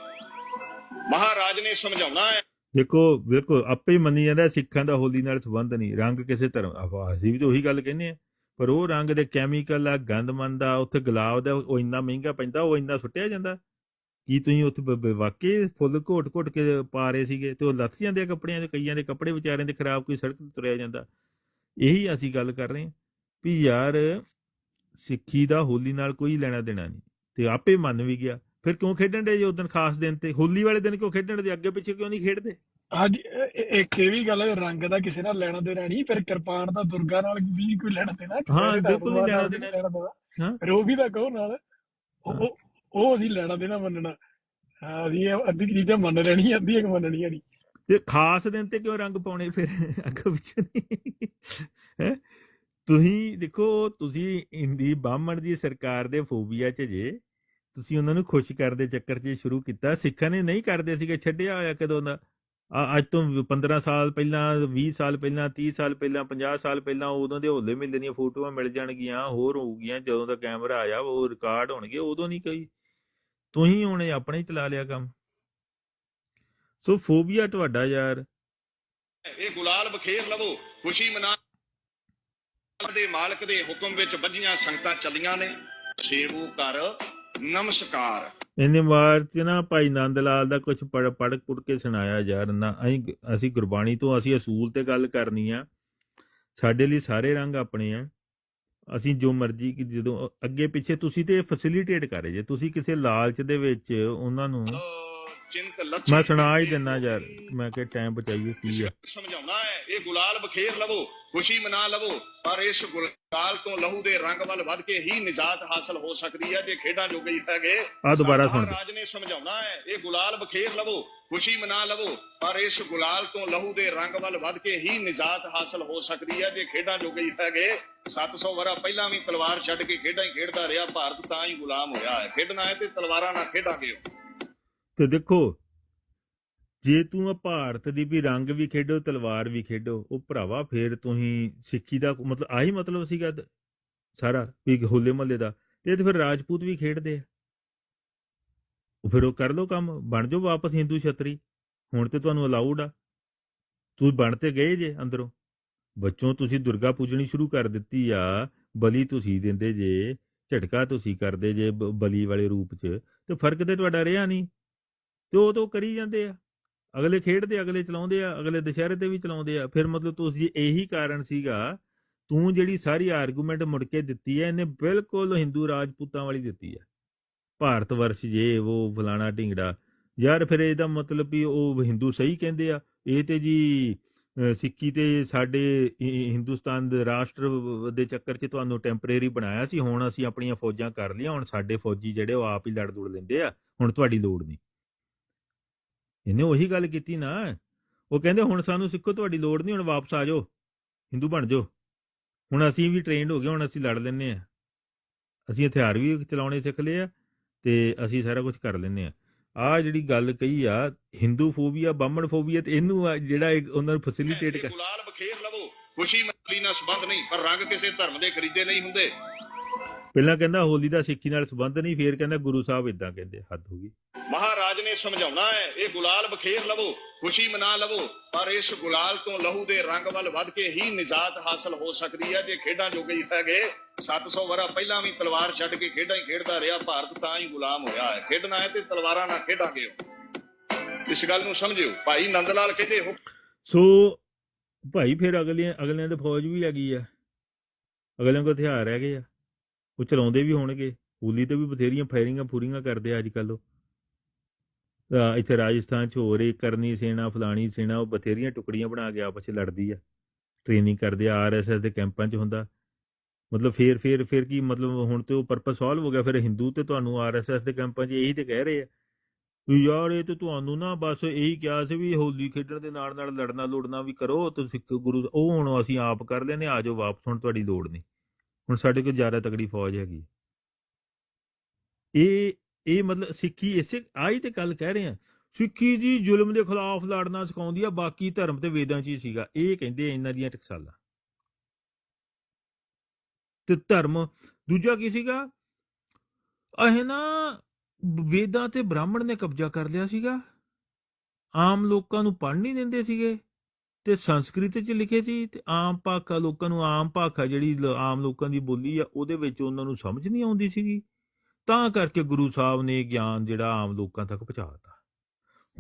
ਮਹਾਰਾਜ ਨੇ ਸਮਝਾਉਣਾ ਹੈ। ਦੇਖੋ, ਵੇਖੋ, ਆਪੇ ਹੀ ਮੰਨੀ ਜਾਂਦਾ ਸਿੱਖਾਂ ਦਾ ਹੋਲੀ ਨਾਲ ਸੰਬੰਧ ਨਹੀਂ, ਰੰਗ ਕਿਸੇ ਧਰਮ ਅਸੀਂ ਵੀ ਤਾਂ ਉਹੀ ਗੱਲ ਕਹਿੰਦੇ ਆ ਪਰ ਉਹ ਰੰਗ ਦੇ ਕੈਮੀਕਲ ਆ ਗੰਦਮੰਦ ਆ, ਉੱਥੇ ਗੁਲਾਬ ਦਾ ਉਹ ਇੰਨਾ ਮਹਿੰਗਾ ਪੈਂਦਾ, ਉਹ ਇੰਨਾ ਸੁੱਟਿਆ ਜਾਂਦਾ। ਕੀ ਤੁਸੀਂ ਉੱਥੇ ਬ- ਵਾਕਈ ਫੁੱਲ ਘੋਟ ਘੋਟ ਕੇ ਪਾ ਰਹੇ ਸੀਗੇ ਤੇ ਉਹ ਲੱਥ ਜਾਂਦੇ ਆ ਕੱਪੜਿਆਂ ਦੇ, ਕਈਆਂ ਦੇ ਕੱਪੜੇ ਵਿਚਾਰਿਆਂ ਦੇ ਖਰਾਬ ਕੋਈ ਸੜਕ ਤੇ ਤੁਰਿਆ ਜਾਂਦਾ। ਇਹੀ ਅਸੀਂ ਗੱਲ ਕਰ ਰਹੇ ਹਾਂ ਵੀ ਯਾਰ ਸਿੱਖੀ ਦਾ ਹੋਲੀ ਨਾਲ ਕੋਈ ਲੈਣਾ ਦੇਣਾ ਨਹੀਂ। ਤੇ ਆਪੇ ਮੰਨ ਵੀ ਗਿਆ। ਫਿਰ ਕਿਉਂ ਖੇਡਣ ਦੇ ਜੇ ਉਦੋਂ ਖਾਸ ਦਿਨ ਤੇ? ਹੋਲੀ ਵਾਲੇ ਦਿਨ ਕਿਉਂ ਖੇਡਣ ਦੇ ਅੱਗੇ ਪਿੱਛੇ ਕਿਉਂ ਨਹੀਂ ਖੇਡਦੇ? ਹਾਂਜੀ ਇੱਕ ਇਹ ਵੀ ਗੱਲ ਹੈ ਰੰਗ ਦਾ ਕਿਸੇ ਨਾਲ ਲੈਣਾ ਦੇਣਾ ਨਹੀਂ। ਫਿਰ ਕਿਰਪਾਨ ਦਾ ਦੁਰਗਾ ਨਾਲ ਵੀ ਕੋਈ ਲੈਣਾ ਦੇਣਾ। ਕਿਸੇ ਹਾਂ, ਦੇ ਬਿਲਕੁਲ ਨਹੀਂ ਲੈਣਾ ਦੇਣਾ। ਵੀ ਤਾਂ ਕਹੋ ਨਾਲ। ਉਹ। ਉਹ- ਅਸੀਂ ਲੈਣਾ ਦੇਣਾ ਮੰਨਣਾ। ਹਾਂ ਅਸੀਂ ਅੱਧੀ ਚੀਜ਼ਾਂ ਮੰਨ ਲੈਣੀ ਅੱਧੀ ਇੱਕ ਮੰਨਣੀਆਂ ਨਹੀਂ। ਤੇ ਖਾਸ ਦਿਨ ਤੇ ਕਿਉਂ ਰੰਗ ਪਾਉਣੇ ਫਿਰ? ਅੱਗੇ ਪਿੱਛੇ ਨਹੀਂ। ਹੈ? ਤੁਸੀਂ ਦੇਖੋ, ਤੁਸੀਂ ਇੰਦੀ ਬਾਹਮਣ ਦੀ ਸਰਕਾਰ ਦੇ ਫੋਬੀਆ ਚ ਜੇ, ਤੁਸੀਂ ਉਹਨਾਂ ਨੂੰ ਖੁਸ਼ ਕਰਨ ਚੱਕਰ 'ਚ ਸ਼ੁਰੂ ਕੀਤਾ, ਸਿੱਖਾਂ ਨੇ ਨਹੀਂ ਕਰਦੇ ਸੀਗੇ, ਛੱਡਿਆ ਹੋਇਆ ਕਦੋਂ ਦਾ? ਅੱਜ ਤੋਂ 15 ਸਾਲ ਪਹਿਲਾਂ 20 ਸਾਲ ਪਹਿਲਾਂ 30 ਸਾਲ ਪਹਿਲਾਂ 50 ਸਾਲ ਪਹਿਲਾਂ ਉਦੋਂ ਦੇ ਹੋਲੇ ਮਿਲਦੇ ਦੀਆਂ ਫੋਟੋਆਂ ਮਿਲ ਜਾਣਗੀਆਂ, ਹੋਰ ਹੋਊਗੀਆਂ, ਜਦੋਂ ਦਾ ਕੈਮਰਾ ਆਇਆ, ਉਹ ਰਿਕਾਰਡ ਹੋਣਗੇ, ਉਦੋਂ ਨਹੀਂ ਕੋਈ। ਤੁਸੀਂ ਹੁਣੇ ਆਪਣੇ ਹੀ ਚਲਾ ਲਿਆ ਕੰਮ। ਸੋ ਫੋਬੀਆ ਤੁਹਾਡਾ ਯਾਰ। ਇਹ ਗੁਲਾਲ ਬਖੇਰ ਲਵੋ, ਖੁਸ਼ੀ ਮਨਾ ਦੇ ਮਾਲਕ ਦੇ ਹੁਕਮ ਵਿੱਚ ਬੱਝੀਆਂ ਸੰਗਤਾਂ ਚੱਲੀਆਂ ਨੇ। ਸੇਵੂ ਕਰ ਨਮਸਕਾਰ। ਇਹਨੇ ਵਾਰ ਚ ਨਾ ਭਾਈ ਨੰਦ ਲਾਲ ਦਾ ਕੁਝ ਪੜ ਪੜ ਪੁੜ ਕੇ ਸੁਣਾਇਆ ਯਾਰ ਨਾ ਅਸੀਂ ਅਸੀਂ ਗੁਰਬਾਣੀ ਤੋਂ ਅਸੀਂ ਅਸੂਲ ਤੇ ਗੱਲ ਕਰਨੀ ਆ। ਸਾਡੇ ਲਈ ਸਾਰੇ ਰੰਗ ਆਪਣੇ ਆ। ਅਸੀਂ ਜੋ ਮਰਜ਼ੀ ਕਿ ਜਦੋਂ ਅੱਗੇ ਪਿੱਛੇ ਤੁਸੀਂ ਤੇ ਫੈਸਿਲਿਟੇਟ ਕਰੇ ਜੇ ਤੁਸੀਂ ਕਿਸੇ ਲਾਲਚ ਦੇ ਵਿੱਚ ਉਹਨਾਂ ਨੂੰ ਚਿੰਤ ਲੱਛੀ ਮੈਂ ਸੁਣਾ ਹੀ ਦਿੰਨਾ ਯਾਰ ਮੈਂ ਕਿਹਾ ਟਾਈਮ ਬਚਾਈਏ ਕੀ ਆ? ਸਮਝਾਉਣਾ ਇਹ ਗੁਲਾਲ ਬਖੇਰ ਲਵੋ ਖੁਸ਼ੀ ਮਨਾ ਲਵੋ ਪਰ ਇਸ ਗੁਲਾਲ ਤੋਂ ਲਹੂ ਦੇ ਰੰਗ ਵੱਲ ਵੱਧ ਕੇ ਹੀ ਨਿਜਾਤ ਹਾਸਲ ਹੋ ਸਕਦੀ ਹੈ ਜੇ ਖੇਡਾਂ ਜੋਗੇ ਹੀ ਹੈਗੇ ਆ ਦੁਬਾਰਾ ਸੁਣ। ਰਾਜ ਨੇ ਸਮਝਾਉਣਾ ਹੈ ਇਹ ਗੁਲਾਲ ਬਖੇਰ ਲਵੋ ਖੁਸ਼ੀ ਮਨਾ ਲਵੋ ਪਰ ਇਸ ਗੁਲਾਲ ਤੋਂ ਲਹੂ ਦੇ ਰੰਗ ਵੱਲ ਵੱਧ ਕੇ ਹੀ ਨਿਜਾਤ ਹਾਸਲ ਹੋ ਸਕਦੀ ਹੈ ਜੇ ਖੇਡਾਂ ਜੋਗੇ ਹੀ ਹੈਗੇ 700 ਵਰਾ ਪਹਿਲਾਂ ਵੀ ਤਲਵਾਰ ਛੱਡ ਕੇ ਖੇਡਾਂ ਹੀ ਖੇਡਦਾ ਰਿਹਾ ਭਾਰਤ ਤਾਂ ਹੀ ਗੁਲਾਮ ਹੋਇਆ ਹੈ। ਖੇਡਣਾ ਹੈ ਤੇ ਤਲਵਾਰਾਂ ਨਾਲ ਖੇਡਾਂਗੇ ਤੇ ਦੇਖੋ ਜੇ ਤੂੰ ਆ ਭਾਰਤ ਦੀ ਵੀ ਰੰਗ ਵੀ ਖੇਡੋ, ਤਲਵਾਰ ਵੀ ਖੇਡੋ, ਉਹ ਭਰਾਵਾ ਫੇਰ ਤੁਸੀਂ ਸਿੱਖੀ ਦਾ ਮਤਲਬ ਆਹੀ ਮਤਲਬ ਸੀਗਾ ਸਾਰਾ ਵੀ ਹੋਲੇ ਮਹੱਲੇ ਦਾ, ਤੇ ਇਹ ਫਿਰ ਰਾਜਪੂਤ ਵੀ ਖੇਡਦੇ ਆ। ਉਹ ਫਿਰ ਉਹ ਕਰ ਲੋ ਕੰਮ, ਬਣ ਜਾਓ ਵਾਪਸ ਹਿੰਦੂ ਛਤਰੀ, ਹੁਣ ਤੇ ਤੁਹਾਨੂੰ ਅਲਾਉਡ ਆ। ਤੁਸੀਂ ਬਣ ਤੇ ਗਏ ਜੇ ਅੰਦਰੋਂ। ਬੱਚੋਂ ਤੁਸੀਂ ਦੁਰਗਾ ਪੂਜਣੀ ਸ਼ੁਰੂ ਕਰ ਦਿੱਤੀ ਆ, ਬਲੀ ਤੁਸੀਂ ਦਿੰਦੇ ਜੇ, ਝਟਕਾ ਤੁਸੀਂ ਕਰਦੇ ਜੇ ਬ- ਬਲੀ ਵਾਲੇ ਰੂਪ 'ਚ, ਤੇ ਫ਼ਰਕ ਤੇ ਤੁਹਾਡਾ ਰਿਹਾ ਨਹੀਂ। ਤੇ ਉਹ ਤਾਂ ਉਹ ਕਰੀ ਜਾਂਦੇ ਆ। ਅਗਲੇ ਖੇਡਦੇ, ਅਗਲੇ ਚਲਾਉਂਦੇ ਆ, ਅਗਲੇ ਦੁਸ਼ਹਿਰੇ ਤੇ ਵੀ ਚਲਾਉਂਦੇ ਆ। ਫਿਰ ਮਤਲਬ ਤੁਸੀਂ ਇਹੀ ਕਾਰਨ ਸੀਗਾ, ਤੂੰ ਜਿਹੜੀ ਸਾਰੀ ਆਰਗੂਮੈਂਟ ਮੁੜ ਕੇ ਦਿੱਤੀ ਹੈ, ਇਹਨੇ ਬਿਲਕੁਲ ਹਿੰਦੂ ਰਾਜਪੂਤਾਂ ਵਾਲੀ ਦਿੱਤੀ ਹੈ। ਭਾਰਤ ਵਰਸ਼ ਜੇ ਉਹ ਫਲਾਣਾ ਢਿੰਗੜਾ। ਯਾਰ ਫਿਰ ਇਹਦਾ ਮਤਲਬ ਵੀ ਉਹ ਹਿੰਦੂ ਸਹੀ ਕਹਿੰਦੇ ਆ। ਇਹ ਤੇ ਜੀ ਅਹ ਸਿੱਖੀ ਤੇ ਸਾਡੇ ਹਿੰਦੁਸਤਾਨ ਦੇ ਰਾਸ਼ਟਰ ਦੇ ਚੱਕਰ 'ਚ ਤੁਹਾਨੂੰ ਟੈਂਪਰੇਰੀ ਬਣਾਇਆ ਸੀ। ਹੁਣ ਅਸੀਂ ਆਪਣੀਆਂ ਫੌਜਾਂ ਕਰ ਲਈਆਂ, ਹੁਣ ਸਾਡੇ ਫੌਜੀ ਜਿਹੜੇ ਉਹ ਆਪ ਹੀ ਲੜ ਦੁੜ ਲੈਂਦੇ ਆ। ਹੁਣ ਤੁਹਾਡੀ ਲੋੜ ਨਹੀਂ। ਇਹਨੇ ਉਹੀ ਗੱਲ ਕੀਤੀ ਨਾ। ਉਹ ਕਹਿੰਦੇ ਹੁਣ ਸਾਨੂੰ ਸਿੱਖੋ ਤੁਹਾਡੀ ਲੋੜ ਨਹੀਂ ਹੁਣ ਵਾਪਸ ਆ ਜਾਓ। ਹਿੰਦੂ ਬਣ ਜਾਓ। ਹੁਣ ਅਸੀਂ ਵੀ ਟ੍ਰੇਨਡ ਹੋ ਗਏ ਹੁਣ ਅਸੀਂ ਲੜ ਲੈਂਦੇ ਆ ਅਸੀਂ ਹਥਿਆਰ ਵੀ ਚਲਾਉਣੇ ਸਿੱਖ ਲਏ ਆ ਤੇ ਅਸੀਂ ਸਾਰਾ ਕੁਝ ਕਰ ਲੈਂਦੇ ਆ ਆ ਜਿਹੜੀ ਗੱਲ ਕਹੀ ਆ ਹਿੰਦੂ ਫੋਬੀਆ ਬਾਹਮਣ ਫੋਬੀਆ ਤੇ ਇਹਨੂੰ ਜਿਹੜਾ ਉਹਨਾਂ ਨੂੰ ਫੈਸਿਲਿਟੇਟ ਕਰ ਗੁਲਾਲ ਬਖੇਰ ਲਵੋ। ਖੁਸ਼ੀ ਮਨਾਲੀ ਨਾਲ ਸੰਬੰਧ ਨਹੀਂ ਪਰ ਰੰਗ ਕਿਸੇ ਧਰਮ ਦੇ ਖਰੀਦੇ ਨਹੀਂ ਹੁੰਦੇ। ਪਹਿਲਾਂ ਕਹਿੰਦਾ ਹੋਲੀ ਦਾ ਸਿੱਖੀ ਨਾਲ ਸੰਬੰਧ ਨਹੀਂ ਫੇਰ ਕਹਿੰਦਾ ਗੁਰੂ ਸਾਹਿਬ ਇਦਾਂ ਕਹਿੰਦੇ ਹੱਦ ਹੋ ਗਈ। ਮਹਾਰਾਜ ਨੇ ਸਮਝਾਉਣਾ ਹੈ, ਇਹ ਗੁਲਾਲ ਬਖੇਰ ਲਵੋ, ਖੁਸ਼ੀ ਮਨਾ ਲਵੋ, ਪਰ ਇਸ ਗੁਲਾਲ ਤੋਂ ਲਹੂ ਦੇ ਰੰਗ ਵੱਲ ਵੱਧ ਕੇ ਹੀ ਨਿਜਾਤ ਹਾਸਲ ਹੋ ਸਕਦੀ ਹੈ। ਜੇ ਖੇਡਾਂ ਜੋਗੇ ਹੀ ਹੈਗੇ 700 ਵਰਾ ਪਹਿਲਾਂ ਵੀ ਤਲਵਾਰ ਛੱਡ ਕੇ ਖੇਡਾਂ ਹੀ ਖੇਡਦਾ ਰਿਹਾ, ਭਾਰਤ ਤਾਂ ਹੀ ਗੁਲਾਮ ਹੋਇਆ ਹੈ। ਖੇਡਣਾ ਹੈ ਤੇ ਤਲਵਾਰਾਂ ਨਾਲ ਖੇਡਾਂਗੇ ਇਸ ਗੱਲ ਨੂੰ ਸਮਝਿਓ, ਭਾਈ ਨੰਦ ਲਾਲ ਕਹਿੰਦੇ ਹੋ ਸੋ ਭਾਈ ਫਿਰ ਅਗਲੇ ਅਗਲਿਆਂ ਦੇ ਫੌਜ ਵੀ ਹੈਗੀ ਆ। ਅਗਲਿਆਂ ਕੋਲ ਹਥਿਆਰ ਹੈਗੇ ਆ। ਉਹ ਚਲਾਉਂਦੇ ਵੀ ਹੋਣਗੇ। ਹੋਲੀ ਤੇ ਵੀ ਬਥੇਰੀਆਂ ਫਾਇਰਿੰਗਾਂ ਫੂਰਿੰਗਾਂ ਕਰਦੇ ਆ ਅੱਜ ਕੱਲ ਇੱਥੇ ਰਾਜਸਥਾਨ ਚ ਹੋ ਰਹੀ ਕਰਨੀ ਸੇਨਾ, ਫਲਾਣੀ ਸੇਨਾ, ਉਹ ਬਥੇਰੀਆਂ ਟੁਕੜੀਆਂ ਬਣਾ ਕੇ ਆਪਸ ਚ ਲੜਦੀ ਆ। ਟ੍ਰੇਨਿੰਗ ਕਰਦੇ ਆ ਆਰਐਸਐਸ ਦੇ ਕੈਂਪਾਂ ਚ ਹੁੰਦਾ। ਮਤਲਬ ਫੇਰ ਫੇਰ ਫੇਰ ਕੀ ਮਤਲਬ ਹੁਣ ਤੇ ਉਹ ਪਰਪਸ ਸੋਲਵ ਹੋ ਗਿਆ, ਫਿਰ ਹਿੰਦੂ ਤੇ ਤੁਹਾਨੂੰ ਆਰਐਸਐਸ ਦੇ ਕੈਂਪਾਂ 'ਚ ਇਹੀ ਤੇ ਕਹਿ ਰਹੇ ਆ ਯਾਰ ਇਹ ਤੇ ਤੁਹਾਨੂੰ ਨਾ ਬਸ ਇਹੀ ਕਿਹਾ ਸੀ ਵੀ ਹੋਲੀ ਖੇਡਣ ਦੇ ਨਾਲ ਨਾਲ ਲੜਨਾ, ਲੋੜਨਾ ਵੀ ਕਰੋ, ਤੇ ਸਿੱਖ ਗੁਰੂ ਉਹ ਹੁਣ ਅਸੀਂ ਆਪ ਕਰ ਲੈਨੇ ਆ ਜਾਓ ਵਾਪਸ, ਹੁਣ ਤੁਹਾਡੀ ਲੋੜ ਨਹੀਂ। ਹੁਣ ਸਾਡੇ ਕੋਲ ਜ਼ਿਆਦਾ ਤਕੜੀ ਫੌਜ ਹੈਗੀ। ਇਹ ਇਹ ਮਤਲਬ ਸਿੱਖੀ ਇਸੇ ਆਈ ਤੇ ਗੱਲ ਕਹਿ ਰਹੇ ਆ ਸਿੱਖੀ ਜੀ ਜ਼ੁਲਮ ਦੇ ਖਿਲਾਫ ਲੜਨਾ ਸਿਖਾਉਂਦੀ ਆ, ਬਾਕੀ ਧਰਮ ਤੇ ਵੇਦਾਂ 'ਚ ਹੀ ਸੀਗਾ। ਇਹ ਕਹਿੰਦੇ ਇਹਨਾਂ ਦੀਆਂ ਟਕਸਾਲਾਂ। ਤੇ ਧਰਮ, ਦੂਜਾ ਕੀ ਸੀਗਾ? ਇਹ ਨਾ, ਵੇਦਾਂ ਤੇ ਬ੍ਰਾਹਮਣ ਨੇ ਕਬਜ਼ਾ ਕਰ ਲਿਆ ਸੀਗਾ। ਆਮ ਲੋਕਾਂ ਨੂੰ ਪੜ੍ਹ ਨਹੀਂ ਦਿੰਦੇ ਸੀਗੇ। ਤੇ ਸੰਸਕ੍ਰਿਤ ਚ ਲਿਖੇ ਸੀ ਤੇ ਆਮ ਭਾਖਾ ਲੋਕਾਂ ਨੂੰ, ਆਮ ਭਾਖਾ ਜਿਹੜੀ ਆਮ ਲੋਕਾਂ ਦੀ ਬੋਲੀ ਆ, ਉਹਦੇ ਵਿੱਚ ਉਹਨਾਂ ਨੂੰ ਸਮਝ ਨਹੀਂ ਆਉਂਦੀ ਸੀਗੀ। ਤਾਂ ਕਰਕੇ ਗੁਰੂ ਸਾਹਿਬ ਨੇ ਗਿਆਨ ਜਿਹੜਾ ਆਮ ਲੋਕਾਂ ਤੱਕ ਪਹੁੰਚਾਤਾ।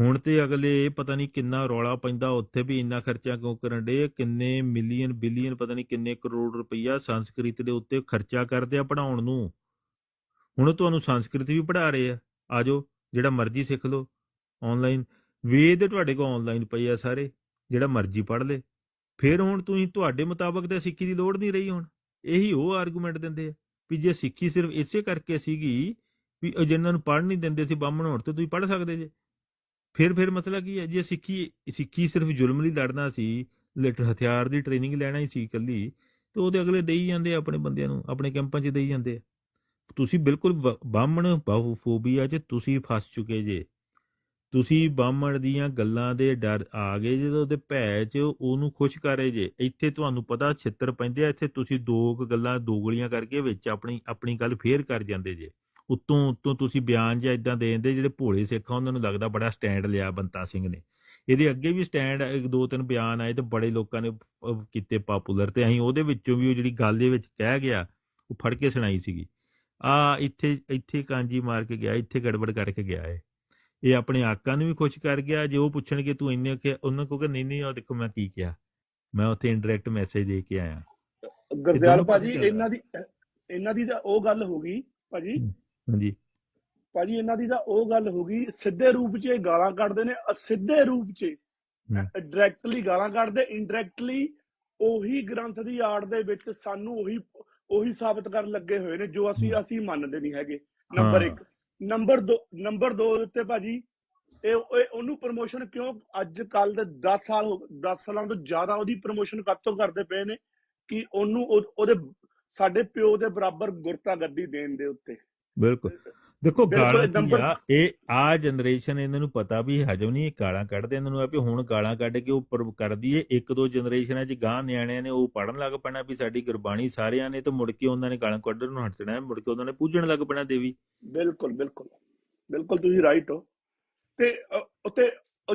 ਹੁਣ ਤੇ ਅਗਲੇ ਪਤਾ ਨਹੀਂ ਕਿੰਨਾ ਰੌਲਾ ਪੈਂਦਾ, ਉੱਥੇ ਵੀ ਇੰਨਾ ਖਰਚਾ ਕਿਉਂ ਕਰਨ ਡੇ ਕਿੰਨੇ ਮਿਲੀਅਨ, ਬਿਲੀਅਨ ਪਤਾ ਨਹੀਂ ਕਿੰਨੇ ਕਰੋੜ ਰੁਪਈਆ ਸੰਸਕ੍ਰਿਤ ਦੇ ਉੱਤੇ ਖਰਚਾ ਕਰਦੇ ਆ ਪੜਾਉਣ ਨੂੰ। ਹੁਣ ਤੁਹਾਨੂੰ ਸੰਸਕ੍ਰਿਤ ਵੀ ਪੜਾ ਰਹੇ ਆ। ਆਜੋ, ਜਿਹੜਾ ਮਰਜ਼ੀ ਸਿੱਖ ਲਓ। ਆਨਲਾਈਨ ਵੇਦ ਤੁਹਾਡੇ ਕੋਲ ਆਨਲਾਈਨ ਪਏ ਆ ਸਾਰੇ, ਜਿਹੜਾ ਮਰਜ਼ੀ ਪੜ ਲੇ। ਫਿਰ ਹੁਣ ਤੁਸੀਂ ਤੁਹਾਡੇ ਮੁਤਾਬਕ ਤੇ ਸਿੱਖੀ ਦੀ ਲੋੜ ਨਹੀਂ ਰਹੀ ਹੁਣ। ਇਹੀ ਉਹ ਆਰਗੂਮੈਂਟ ਦਿੰਦੇ ਆ। ਵੀ ਜੇ ਸਿੱਖੀ ਸਿਰਫ ਇਸੇ ਕਰਕੇ ਸੀਗੀ ਵੀ ਉਹ ਜਿਨ੍ਹਾਂ ਨੂੰ ਪੜ੍ਹ ਨਹੀਂ ਦਿੰਦੇ ਸੀ ਬਾਹਮਣ ਹੋਣ ਤੇ ਤੁਸੀਂ ਪੜ੍ਹ ਸਕਦੇ ਜੇ। ਫਿਰ ਫਿਰ ਮਸਲਾ ਕੀ ਹੈ? ਜੇ ਸਿੱਖੀ ਸਿੱਖੀ ਸਿਰਫ ਜ਼ੁਲਮ ਲਈ ਲੜਨਾ ਸੀ ਲਿਟ ਹਥਿਆਰ ਦੀ ਟ੍ਰੇਨਿੰਗ ਲੈਣਾ ਹੀ ਸੀ ਇਕੱਲੀ, ਤੇ ਉਹਦੇ ਅਗਲੇ ਦੇਈ ਜਾਂਦੇ ਆਪਣੇ ਬੰਦਿਆਂ ਨੂੰ, ਆਪਣੇ ਕੈਂਪਾਂ 'ਚ ਦੇਈ ਜਾਂਦੇ ਆ। ਤੁਸੀਂ ਬਿਲਕੁਲ ਬਾਹਮਣ ਬਾਹੂਫੋਬੀਆ 'ਚ ਤੁਸੀਂ ਫਸ ਚੁੱਕੇ ਜੇ। ਤੁਸੀਂ ਬਾਹਮਣ ਦੀਆਂ ਗੱਲਾਂ ਦੇ ਡਰ ਆ ਗਏ ਜਦੋਂ ਉਹਦੇ ਭੈ 'ਚ ਉਹਨੂੰ ਖੁਸ਼ ਕਰੇ ਜੇ। ਇੱਥੇ ਤੁਹਾਨੂੰ ਪਤਾ ਛਿੱਤਰ ਪੈਂਦੇ ਆ, ਇੱਥੇ ਤੁਸੀਂ ਦੋ ਕੁ ਗੱਲਾਂ ਦੋਗਲੀਆਂ ਕਰਕੇ ਵਿੱਚ ਆਪਣੀ ਆਪਣੀ ਗੱਲ ਫੇਰ ਕਰ ਜਾਂਦੇ ਜੇ। ਉੱਤੋਂ ਉੱਤੋਂ ਤੁਸੀਂ ਬਿਆਨ ਜਾਂ ਇਦਾਂ ਦੇ ਦਿੰਦੇ ਜਿਹੜੇ ਭੋਲੇ ਸਿੱਖ ਆ, ਉਹਨਾਂ ਨੂੰ ਲੱਗਦਾ ਬੜਾ ਸਟੈਂਡ ਲਿਆ ਬੰਤਾ ਸਿੰਘ ਨੇ। ਇਹਦੇ ਅੱਗੇ ਵੀ ਸਟੈਂਡ, ਇੱਕ ਦੋ ਤਿੰਨ ਬਿਆਨ ਆਏ ਤੇ ਬੜੇ ਲੋਕਾਂ ਨੇ ਕੀਤੇ ਪਾਪੂਲਰ ਤੇ ਅਸੀਂ ਉਹਦੇ ਵਿੱਚੋਂ ਵੀ ਉਹ ਜਿਹੜੀ ਗੱਲ ਦੇ ਵਿੱਚ ਕਹਿ ਗਿਆ, ਉਹ ਫੜ ਕੇ ਸੁਣਾਈ ਸੀਗੀ। ਆ ਇੱਥੇ ਇੱਥੇ ਕਾਂਜੀ ਮਾਰ ਕੇ ਗਿਆ, ਇੱਥੇ ਗੜਬੜ ਕਰਕੇ ਗਿਆ ਏ ਇਹ ਆਪਣੇ ਆਕਾ ਨੂੰ ਵੀ ਖੁਸ਼ ਕਰ ਗਿਆ ਜੇ ਉਹ ਪੁੱਛਣਗੇ ਤੂੰ ਇੰਨੇ ਕਿ ਉਹਨਾਂ ਕਹੋਗੇ ਨਹੀਂ ਨਹੀਂ ਉਹ ਦੇਖੋ ਮੈਂ ਕੀ ਕਿਹਾ ਮੈਂ ਉੱਥੇ ਇਨਡਾਇਰੈਕਟ ਮੈਸੇਜ ਦੇ ਕੇ ਆਇਆ ਗੁਰਦਿਆਲ ਭਾਜੀ। ਇਹਨਾਂ ਦੀ ਇਹਨਾਂ ਦੀ ਤਾਂ ਉਹ ਗੱਲ ਹੋ ਗਈ ਭਾਜੀ ਹਾਂਜੀ ਭਾਜੀ ਇਹਨਾਂ ਦੀ ਤਾਂ ਉਹ ਗੱਲ ਹੋ ਗਈ ਸਿੱਧੇ ਰੂਪ 'ਚ ਇਹ ਗਾਲਾਂ ਕੱਢਦੇ ਨੇ ਅਸਿੱਧੇ ਰੂਪ 'ਚ। ਡਾਇਰੈਕਟਲੀ ਗਾਲਾਂ ਕੱਢਦੇ ਇਨਡਾਇਰੈਕਟਲੀ ਉਹੀ ਗ੍ਰੰਥ ਦੀ ਆੜ ਦੇ ਵਿੱਚ ਸਾਨੂੰ ਉਹੀ ਉਹੀ ਸਾਬਤ ਕਰਨ ਲੱਗੇ ਹੋਏ ਨੇ ਜੋ ਅਸੀਂ। ਅਸੀਂ ਮੰਨਦੇ ਨਹੀਂ ਹੈਗੇ ਨੰਬਰ ਹਾਂ। 1 ਨੰਬਰ 2 ਨੰਬਰ 2 ਉੱਤੇ ਭਾਜੀ, ਇਹ ਉਹਨੂੰ ਪ੍ਰਮੋਸ਼ਨ ਕਿਉਂ ਅੱਜ ਕੱਲ ਦੇ 10 ਸਾਲ 10 ਸਾਲਾਂ ਤੋਂ ਜ਼ਿਆਦਾ ਉਹਦੀ ਪ੍ਰਮੋਸ਼ਨ ਤੋਂ ਕਰਦੇ ਪਏ ਨੇ ਕਿ ਉਹਨੂੰ ਉਹ- ਉਹਦੇ ਸਾਡੇ ਪਿਓ ਦੇ ਬਰਾਬਰ ਗੁਰਤਾ ਗੱਦੀ ਦੇਣ ਦੇ ਉੱਤੇ। ਬਿਲਕੁਲ। ਦੇਖੋ ਗਾਲਾਂ ਕੀ ਆ ਇਹ ਆ ਜਨਰੇਸ਼ਨ ਇਹਨਾਂ ਨੂੰ ਪਤਾ ਵੀ ਹਜਮ ਨਹੀਂ ਗਾਲਾਂ ਕੱਢਦੇ ਇਹਨਾਂ ਨੂੰ ਆ ਵੀ ਹੁਣ ਗਾਲਾਂ ਕੱਢ ਕੇ ਉੱਪਰ ਕਰ ਦਈਏ। ਇੱਕ ਦੋ ਜਨਰੇਸ਼ਨਾਂ 'ਚ ਗਾਂ ਨਿਆਣਿਆਂ ਨੇ ਉਹ ਪੜਨ ਲੱਗ ਪੈਣਾ ਵੀ ਸਾਡੀ ਗੁਰਬਾਣੀ ਸਾਰਿਆਂ ਨੇ ਤੇ ਮੁੜ ਕੇ ਉਹਨਾਂ ਨੇ ਗਾਲਾਂ ਕੱਢਣ ਨੂੰ ਹਟਣਾ ਮੁੜ ਕੇ ਉਹਨਾਂ ਨੇ ਪੂਜਣ ਲੱਗ ਪੈਣਾ ਦੇਵੀ। ਬਿਲਕੁਲ ਬਿਲਕੁਲ। ਬਿਲਕੁਲ ਤੁਸੀਂ ਰਾਈਟ ਹੋ। ਤੇ ਉਤੇ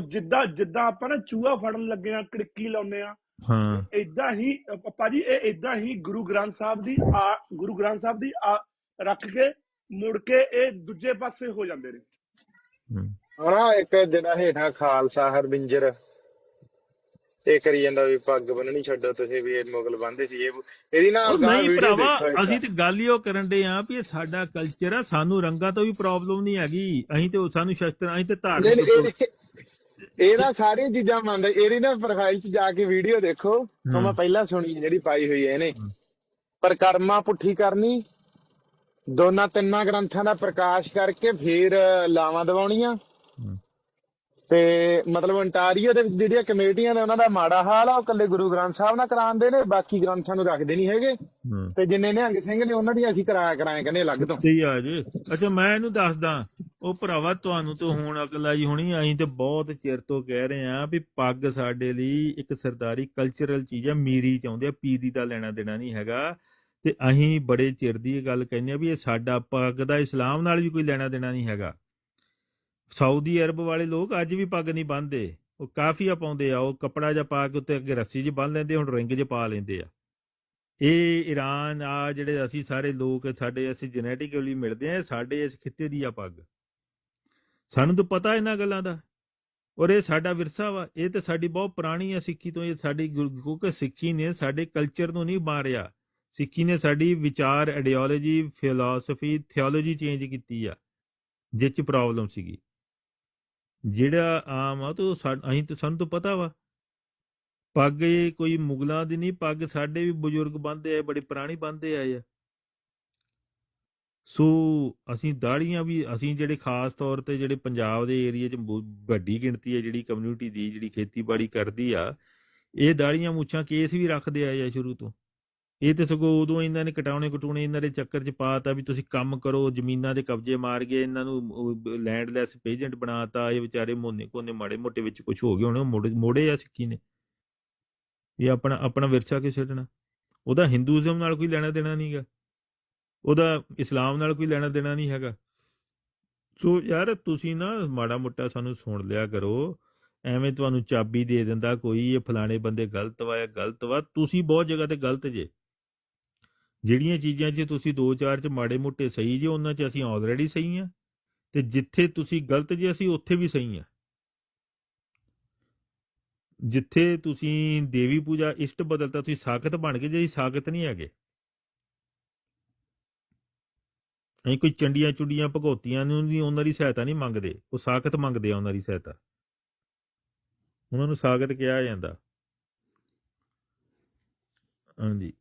ਜਿੱਦਾਂ ਜਿੱਦਾਂ ਆਪਾਂ ਨਾ ਚੂਹਾ ਫੜਨ ਲੱਗੇ ਆ ਕੜਕੀ ਲਾਉਨੇ ਆ ਹਾਂ। ਇਦਾਂ ਹੀ ਪਾਪਾ ਜੀ ਇਹ ਇਦਾਂ ਹੀ ਗੁਰੂ ਗ੍ਰੰਥ ਸਾਹਿਬ ਦੀ ਆ ਗੁਰੂ ਗ੍ਰੰਥ ਸਾਹਿਬ ਦੀ ਆ ਰੱਖ ਕੇ ਮੁੜ ਕੇ ਇਹ ਦੂਜੇ ਪਾਸੇ ਹੋ ਜਾਂਦੇ ਨੇ। ਹਣਾ ਇੱਕ ਜਿਹੜਾ ਹੇਠਾਂ ਖਾਲਸਾ ਹਰਬਿੰਜਰ ਇਹ ਕਰੀ ਜਾਂਦਾ ਵੀ ਪੱਗ ਬੰਨਣੀ ਛੱਡੋ ਤੁਸੀਂ ਵੀ ਇਹ ਮੁਗਲ ਬੰਦੇ ਸੀ। ਇਹ ਇਹਦੀ ਨਾ ਨਹੀਂ ਭਰਾਵਾ। ਅਸੀਂ ਤੇ ਗੱਲ ਹੀ ਉਹ ਕਰਨ ਦੇ ਆ ਵੀ ਇਹ ਸਾਡਾ ਕਲਚਰ ਆ ਸਾਨੂੰ ਰੰਗਾਂ ਤੋਂ ਵੀ ਪ੍ਰੋਬਲਮ ਨਹੀਂ ਹੈਗੀ। ਅਸੀਂ ਤੇ ਸਾਨੂੰ ਸ਼ਸਤਰ ਅਸੀਂ ਤੇ ਧਾਰਮਿਕ ਇਹ ਨਾ ਸਾਰੀਆਂ ਚੀਜ਼ਾਂ ਮੰਨਦਾ। ਇਹਦੀ ਨਾ ਪ੍ਰੋਫਾਈਲ 'ਚ ਜਾ ਕੇ ਵੀਡੀਓ ਦੇਖੋ। ਉਹ ਮੈਂ ਹਾਂ। ਪਹਿਲਾਂ ਸੁਣੀ ਹੈ ਜਿਹੜੀ ਪਾਈ ਹੋਈ ਹੈ ਇਹਨੇ। ਹਾਂ। ਪਰਕਰਮਾ ਪੁੱਠੀ ਕਰਨੀ ਦੋਨਾਂ ਤਿੰਨਾਂ ਗ੍ਰੰਥਾਂ ਦਾ ਪ੍ਰਕਾਸ਼ ਕਰਕੇ ਫਿਰ ਲਾਵਾਂ ਦਿਵਾਉਣੀਆਂ। ਤੇ ਮਤਲਬ ontario ਦੇ ਵਿੱਚ ਜਿਹੜੀਆਂ ਕਮੇਟੀਆਂ ਨੇ ਉਹਨਾਂ ਦਾ ਮਾੜਾ ਹਾਲ ਆ ਉਹ ਇਕੱਲੇ ਗੁਰੂ ਗ੍ਰੰਥ ਸਾਹਿਬ ਨਾਲ ਕਰਾਉਂਦੇ ਨੇ ਬਾਕੀ ਗ੍ਰੰਥਾਂ ਨੂੰ ਰੱਖਦੇ ਨਹੀਂ ਹੈਗੇ। ਤੇ ਜਿੰਨੇ ਨਿਹੰਗ ਸਿੰਘ ਨੇ ਉਹਨਾਂ ਦੀ ਅਸੀਂ ਕਰਾਇਆ ਕਰਾਇਆ ਕਹਿੰਦੇ ਅਲੱਗ ਤੋਂ। ਸਹੀ ਆ ਜੇ। ਅੱਛਾ ਮੈਂ ਇਹਨੂੰ ਦੱਸਦਾ ਉਹ ਭਰਾਵਾ ਤੁਹਾਨੂੰ ਤਾਂ ਹੁਣ ਅਕਲ ਆਈ ਹੋਣੀ ਅਸੀਂ ਤੇ ਬਹੁਤ ਚਿਰ ਤੋਂ ਕਹਿ ਰਹੇ ਆ ਵੀ ਪੱਗ ਸਾਡੇ ਲਈ ਇੱਕ ਸਰਦਾਰੀ ਕਲਚਰਲ ਚੀਜ਼ ਆ ਮੀਰੀ ਚਾਹੁੰਦੇ ਆ ਪੀਰੀ ਦਾ ਲੈਣਾ ਦੇਣਾ ਨਹੀਂ ਹੈਗਾ। ਤੇ ਅਸੀਂ ਬੜੇ ਚਿਰ ਦੀ ਇਹ ਗੱਲ ਕਹਿੰਦੇ ਆ ਵੀ ਇਹ ਸਾਡਾ ਪੱਗ ਦਾ ਇਸਲਾਮ ਨਾਲ ਵੀ ਕੋਈ ਲੈਣਾ ਦੇਣਾ ਨਹੀਂ ਹੈਗਾ। ਸਾਊਦੀ ਅਰਬ ਵਾਲੇ ਲੋਕ ਅੱਜ ਵੀ ਪੱਗ ਨਹੀਂ ਬੰਨਦੇ ਉਹ ਕਾਫੀਆ ਪਾਉਂਦੇ ਆ, ਉਹ ਕਪੜਾ ਜਿਹਾ ਪਾ ਕੇ ਉੱਤੇ ਅੱਗੇ ਰੱਸੀ 'ਚ ਬੰਨ ਲੈਂਦੇ, ਹੁਣ ਰਿੰਗ 'ਚ ਪਾ ਲੈਂਦੇ ਆ। ਇਹ ਈਰਾਨ ਆ ਜਿਹੜੇ ਅਸੀਂ ਸਾਰੇ ਲੋਕ, ਸਾਡੇ ਅਸੀਂ ਜੈਨੇਟਿਕਲੀ ਮਿਲਦੇ ਆ ਇਹ ਸਾਡੇ ਇਸ ਖਿੱਤੇ ਦੀ ਆ ਪੱਗ। ਸਾਨੂੰ ਤਾਂ ਪਤਾ ਇਹਨਾਂ ਗੱਲਾਂ ਦਾ। ਔਰ ਇਹ ਸਾਡਾ ਵਿਰਸਾ ਵਾ, ਇਹ ਤੇ ਸਾਡੀ ਬਹੁਤ ਪੁਰਾਣੀ ਆ ਸਿੱਖੀ ਤੋਂ, ਇਹ ਸਾਡੀ ਗੁਰ- ਕਿਉਂਕਿ ਸਿੱਖੀ ਨੇ ਸਾਡੇ ਕਲਚਰ ਨੂੰ ਨਹੀਂ ਮਾਰਿਆ। ਸਿੱਖੀ ਨੇ ਸਾਡੀ ਵਿਚਾਰ ਆਈਡੀਓਲੋਜੀ ਫਿਲਾਸਫੀ ਥਿਓਲੋਜੀ ਚੇਂਜ ਕੀਤੀ ਆ, ਜਿਹ ਚ ਪ੍ਰੋਬਲਮ ਸੀਗੀ। ਜਿਹੜਾ ਆਮ ਆ ਤੋ ਅਸੀਂ ਤਾਂ ਸਾਨੂੰ ਤਾਂ ਪਤਾ ਵਾ। ਪੱਗ ਇਹ ਕੋਈ ਮੁਗਲਾਂ ਦੀ ਨਹੀਂ, ਪੱਗ ਸਾਡੇ ਵੀ ਬਜ਼ੁਰਗ ਬੰਨਦੇ ਆ ਬੜੀ ਪੁਰਾਣੀ ਬੰਨਦੇ ਆਏ ਆ। ਸੋ ਅਸੀਂ ਦਾੜੀਆਂ ਵੀ, ਅਸੀਂ ਜਿਹੜੇ ਖਾਸ ਤੌਰ ਤੇ ਜਿਹੜੇ ਪੰਜਾਬ ਦੇ ਏਰੀਆ 'ਚ ਵੱਡੀ ਗਿਣਤੀ ਹੈ ਜਿਹੜੀ ਕਮਿਊਨਿਟੀ ਦੀ, ਜਿਹੜੀ ਖੇਤੀਬਾੜੀ ਕਰਦੀ ਆ, ਇਹ ਦਾੜੀਆਂ ਮੁੱਛਾਂ ਕੇਸ ਵੀ ਰੱਖਦੇ ਆਏ ਆ ਸ਼ੁਰੂ ਤੋਂ। ਇਹ ਤੇ ਸਗੋਂ ਉਦੋਂ ਇਹਨਾਂ ਨੇ ਕਟਾਉਣੇ ਕਟੂਣੇ ਇਹਨਾਂ ਦੇ ਚੱਕਰ 'ਚ ਪਾਤਾ ਵੀ ਤੁਸੀਂ ਕੰਮ ਕਰੋ, ਜ਼ਮੀਨਾਂ ਦੇ ਕਬਜ਼ੇ ਮਾਰ ਗਏ, ਇਹਨਾਂ ਨੂੰ ਲੈਂਡਲੈਸ ਪੇਜੈਂਟ ਬਣਾਤਾ, ਇਹ ਵਿਚਾਰੇ ਮੋਨੇ ਕੋਨੇ ਮਾੜੇ ਮੋਟੇ ਵਿੱਚ ਕੁਝ ਹੋ ਗਏ ਹੁਣ ਮੋੜੇ ਆ ਸਿੱਖੀ ਨੇ। ਇਹ ਆਪਣਾ ਆਪਣਾ ਵਿਰਸਾ ਕਿ ਛੱਡਣਾ ਉਹਦਾ ਹਿੰਦੂਇਜ਼ਮ ਨਾਲ ਕੋਈ ਲੈਣਾ ਦੇਣਾ ਨਹੀਂਗਾ ਉਹਦਾ ਇਸਲਾਮ ਨਾਲ ਕੋਈ ਲੈਣਾ ਦੇਣਾ ਨਹੀਂ ਹੈਗਾ। ਸੋ ਯਾਰ ਤੁਸੀਂ ਨਾ ਮਾੜਾ ਮੋਟਾ ਸਾਨੂੰ ਸੁਣ ਲਿਆ ਕਰੋ, ਐਵੇਂ ਤੁਹਾਨੂੰ ਚਾਬੀ ਦੇ ਦਿੰਦਾ ਕੋਈ, ਇਹ ਫਲਾਣੇ ਬੰਦੇ ਗਲਤ ਵਾ ਜਾਂ ਗਲਤ ਵਾ, ਤੁਸੀਂ ਬਹੁਤ ਜਗ੍ਹਾ ਤੇ ਗਲਤ ਜੇ। ਜਿਹੜੀਆਂ ਚੀਜ਼ਾਂ 'ਚ ਤੁਸੀਂ ਦੋ ਚਾਰ 'ਚ ਮਾੜੇ ਮੋਟੇ ਸਹੀ ਜੇ, ਉਹਨਾਂ 'ਚ ਅਸੀਂ ਆਲਰੇਡੀ ਸਹੀ ਆ। ਤੇ ਜਿੱਥੇ ਤੁਸੀਂ ਗਲਤ ਜੇ, ਅਸੀਂ ਉੱਥੇ ਵੀ ਸਹੀ ਆ। ਜਿੱਥੇ ਤੁਸੀਂ ਦੇਵੀ ਪੂਜਾ ਇਸ਼ਟ ਬਦਲਤਾ, ਤੁਸੀਂ ਸਾਖਤ ਬਣ ਗਏ ਜੇ ਸਾਖਤ ਨਹੀਂ ਹੈਗੇ। ਅਸੀਂ ਕੋਈ ਚੰਡੀਆਂ ਚੁੰਡੀਆਂ ਭਗੌਤੀਆਂ ਨੂੰ ਵੀ ਉਹਨਾਂ ਦੀ ਸਹਾਇਤਾ ਨਹੀਂ ਮੰਗਦੇ। ਉਹ ਸਾਖਤ ਮੰਗਦੇ ਆ ਉਹਨਾਂ ਦੀ ਸਹਾਇਤਾ। ਉਹਨਾਂ ਨੂੰ ਸਾਖਤ ਕਿਹਾ ਜਾਂਦਾ। ਹਾਂਜੀ।